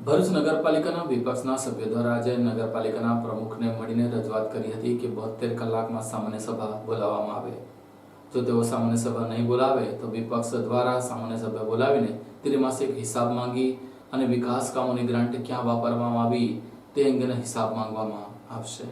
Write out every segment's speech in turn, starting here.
ભરૂચ નગરપાલિકાના વિપક્ષના સભ્યો દ્વારા આજે નગરપાલિકાના પ્રમુખને મળીને રજૂઆત કરી હતી કે બોતેર કલાકમાં સામાન્ય સભા બોલાવવામાં આવે. જો તેઓ સામાન્ય સભા નહીં બોલાવે, તો વિપક્ષ દ્વારા સામાન્ય સભા બોલાવીને ત્રિમાસિક હિસાબ માંગી અને વિકાસ કામોની ગ્રાન્ટ ક્યાં વાપરવામાં આવી તે અંગેનો હિસાબ માંગવામાં આવશે.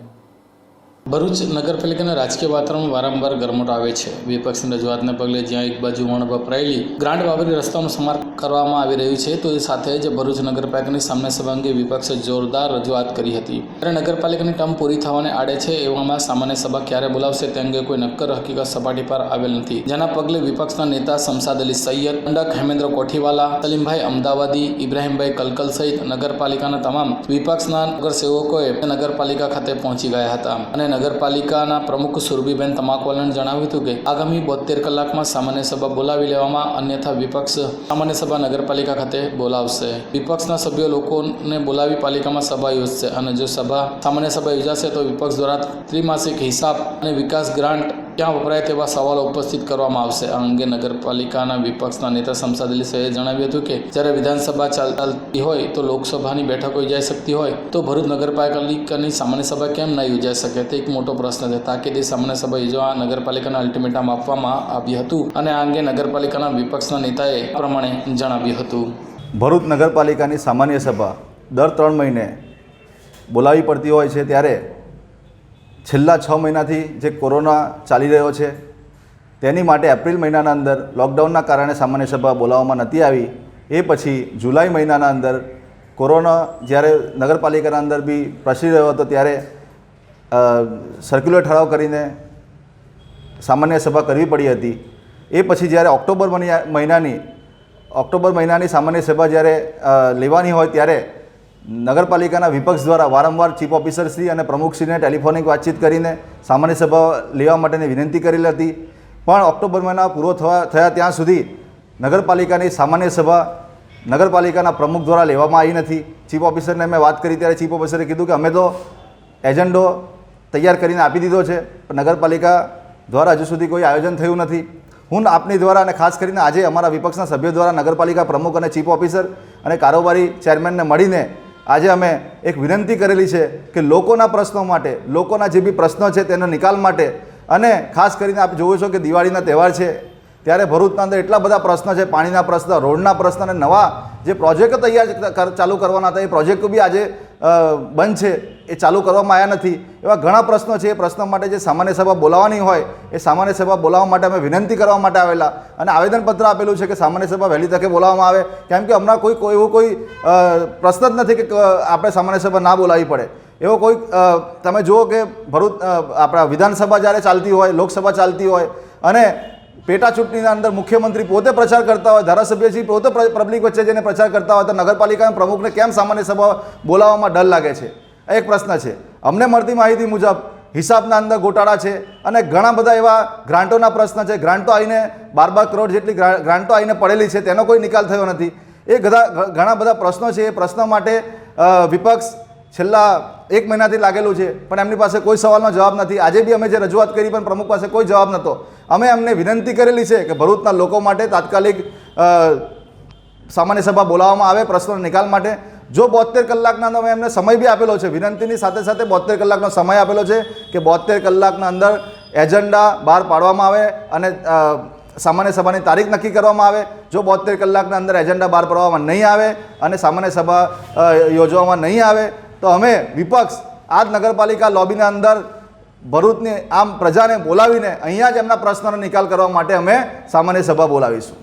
ભરૂચ નગરપાલિકાના રાજકીય વાતાવરણમાં વારંવાર ગરમટ આવે છે. વિપક્ષની રજૂઆતને પગલે જ્યાં એક બાજુ વણ વપરાયેલી ગ્રાન્ડ બાબરી રસ્તાનું સમાર કરવામાં આવી રહ્યું છે, તો એ સાથે જ ભરૂચ નગરપાલિકાની સામાન્ય સભા અંગે વિપક્ષે જોરદાર રજૂઆત કરી હતી. ત્યારે નગરપાલિકાની ટર્મ પૂરી થવાને આડે છે, એવામાં સામાન્ય સભા ક્યારે બોલાવશે તે અંગે કોઈ નક્કર હકીકત સપાટી પર આવેલ નથી. જેના પગલે વિપક્ષના નેતા શમસાદ અલી સૈયદ અંડક હેમેન્દ્ર કોઠીવાલા, સલીમભાઈ અમદાવાદી, ઇબ્રાહીમભાઈ કલકલ સહિત નગરપાલિકાના તમામ વિપક્ષના નગરસેવકોએ નગરપાલિકા ખાતે પહોંચી ગયા હતા. અને નગરપાલિકાના પ્રમુખ સુરભીબેન તમાકવાલાને જણાવ્યું હતું કે આગામી બોતેર કલાકમાં સામાન્ય સભા બોલાવી લેવામાં અન્યથા વિપક્ષ સામાન્ય સભા નગરપાલિકા ખાતે બોલાવશે. વિપક્ષના સભ્યો લોકોને બોલાવી પાલિકામાં સભા યોજશે અને જો સભા સામાન્ય સભા યોજાશે તો વિપક્ષ દ્વારા ત્રિમાસિક હિસાબ અને વિકાસ ગ્રાન્ટ ક્યાં વપરાય તેવા સવાલો ઉપસ્થિત કરવામાં આવશે? આ અંગે નગરપાલિકાના વિપક્ષના નેતા શમસાદ અલી જણાવ્યું હતું કે, જ્યારે વિધાનસભા ચાલ- ચાલતી હોય તો લોકસભાની બેઠકો યોજાઈ શકતી હોય. તો ભરૂચ નગરપાલિકાની સામાન્ય સભા કેમ ન યોજાઈ શકે? તે એક મોટો પ્રશ્ન છે. તાકીદે સામાન્ય સભા યોજવા નગરપાલિકાના અલ્ટિમેટમ આપવામાં આવ્યું હતું અને આ અંગે નગરપાલિકાના વિપક્ષના નેતાએ પ્રમાણે જણાવ્યું હતું. ભરૂચ નગરપાલિકાની સામાન્ય સભા દર ત્રણ મહિને બોલાવી પડતી હોય છે ત્યારે છેલ્લા છ મહિનાથી જે કોરોના ચાલી રહ્યો છે, તેની માટે એપ્રિલ મહિનાના અંદર લોકડાઉનના કારણે સામાન્ય સભા બોલાવવામાં નથી આવી, એ પછી જુલાઈ મહિનાના અંદર કોરોના જ્યારે નગરપાલિકાના અંદર બી પ્રસરી રહ્યો હતો ત્યારે સર્ક્યુલર ઠરાવ કરીને સામાન્ય સભા કરવી પડી હતી. એ પછી જ્યારે ઓક્ટોબર મહિનાની ઓક્ટોબર મહિનાની સામાન્ય સભા જ્યારે લેવાની હોય ત્યારે નગરપાલિકાના વિપક્ષ દ્વારા વારંવાર ચીફ ઓફિસરશ્રી અને પ્રમુખશ્રીને ટેલિફોનિક વાતચીત કરીને સામાન્ય સભા લેવા માટેની વિનંતી કરેલી હતી. પણ ઓક્ટોબર મહિના પૂરો થવા થયા ત્યાં સુધી નગરપાલિકાની સામાન્ય સભા નગરપાલિકાના પ્રમુખ દ્વારા લેવામાં આવી નથી. ચીફ ઓફિસરને મેં વાત કરી ત્યારે ચીફ ઓફિસરે કીધું કે અમે તો એજન્ડો તૈયાર કરીને આપી દીધો છે, પણ નગરપાલિકા દ્વારા હજુ સુધી કોઈ આયોજન થયું નથી. હું આપની દ્વારા અને ખાસ કરીને આજે અમારા વિપક્ષના સભ્યો દ્વારા નગરપાલિકા પ્રમુખ અને ચીફ ઓફિસર અને કારોબારી ચેરમેનને મળીને આજે અમે એક વિનંતી કરેલી છે કે લોકોના પ્રશ્નો માટે, લોકોના જે બી પ્રશ્નો છે તેનો નિકાલ માટે, અને ખાસ કરીને આપ જોવો છો કે દિવાળીના તહેવાર છે, ત્યારે ભરૂચના અંદર એટલા બધા પ્રશ્નો છે, પાણીના પ્રશ્ન, રોડના પ્રશ્ન અને નવા જે પ્રોજેક્ટ તૈયાર ચાલુ કરવાના હતા, એ પ્રોજેક્ટ બી આજે બંધ છે, એ ચાલુ કરવામાં આવ્યા નથી. એવા ઘણા પ્રશ્નો છે, એ પ્રશ્નો માટે જે સામાન્ય સભા બોલાવવાની હોય, એ સામાન્ય સભા બોલાવવા માટે અમે વિનંતી કરવા માટે આવેલા. અને આવેદનપત્ર આપેલું છે કે સામાન્ય સભા વહેલી તકે બોલાવવામાં આવે. કેમ કે હમણાં કોઈ કોઈ, એવો કોઈ પ્રશ્ન જ નથી કે આપણે સામાન્ય સભા ના બોલાવી પડે. એવો કોઈ તમે જુઓ કે ભરૂચ આપણા વિધાનસભા જ્યારે ચાલતી હોય, લોકસભા ચાલતી હોય, અને પેટા ચૂંટણીના અંદર મુખ્યમંત્રી પોતે પ્રચાર કરતા હોય, ધારાસભ્યજી પોતે પબ્લિક વચ્ચે જઈને પ્રચાર કરતા હોય, તો નગરપાલિકાના પ્રમુખને કેમ સામાન્ય સભા બોલાવવામાં ડર લાગે છે? એક પ્રશ્ન છે. અમને મળતી માહિતી મુજબ હિસાબના અંદર ગોટાળા છે અને ઘણા બધા એવા ગ્રાન્ટોના પ્રશ્ન છે. ગ્રાન્ટો આવીને બાર બાર કરોડ જેટલી ગ્રાન્ટો આવીને પડેલી છે, તેનો કોઈ નિકાલ થયો નથી. એ બધા ઘણા બધા પ્રશ્નો છે. એ પ્રશ્નો માટે વિપક્ષ છેલ્લા એક મહિનાથી લાગેલું છે, પણ એમની પાસે કોઈ સવાલનો જવાબ નથી. આજે બી અમે જે રજૂઆત કરી, પણ પ્રમુખ પાસે કોઈ જવાબ નહોતો. અમે એમને વિનંતી કરેલી છે કે ભરૂચના લોકો માટે તાત્કાલિક સામાન્ય સભા બોલાવવામાં આવે પ્રશ્નોના નિકાલ માટે. જો બોતેર કલાકના અંદર એમને સમય બી આપેલો છે, વિનંતીની સાથે સાથે બોતેર કલાકનો સમય આપેલો છે કે બોતેર કલાકના અંદર એજન્ડા બહાર પાડવામાં આવે અને સામાન્ય સભાની તારીખ નક્કી કરવામાં આવે. જો બોતેર કલાકના અંદર એજન્ડા બહાર પાડવામાં નહીં આવે અને સામાન્ય સભા યોજવામાં નહીં આવે તો અમે વિપક્ષ આ જ નગરપાલિકા લોબીના અંદર ભરૂચની આમ પ્રજાને બોલાવીને અહીંયા જ એમના પ્રશ્નોનો નિકાલ કરવા માટે અમે સામાન્ય સભા બોલાવીશું.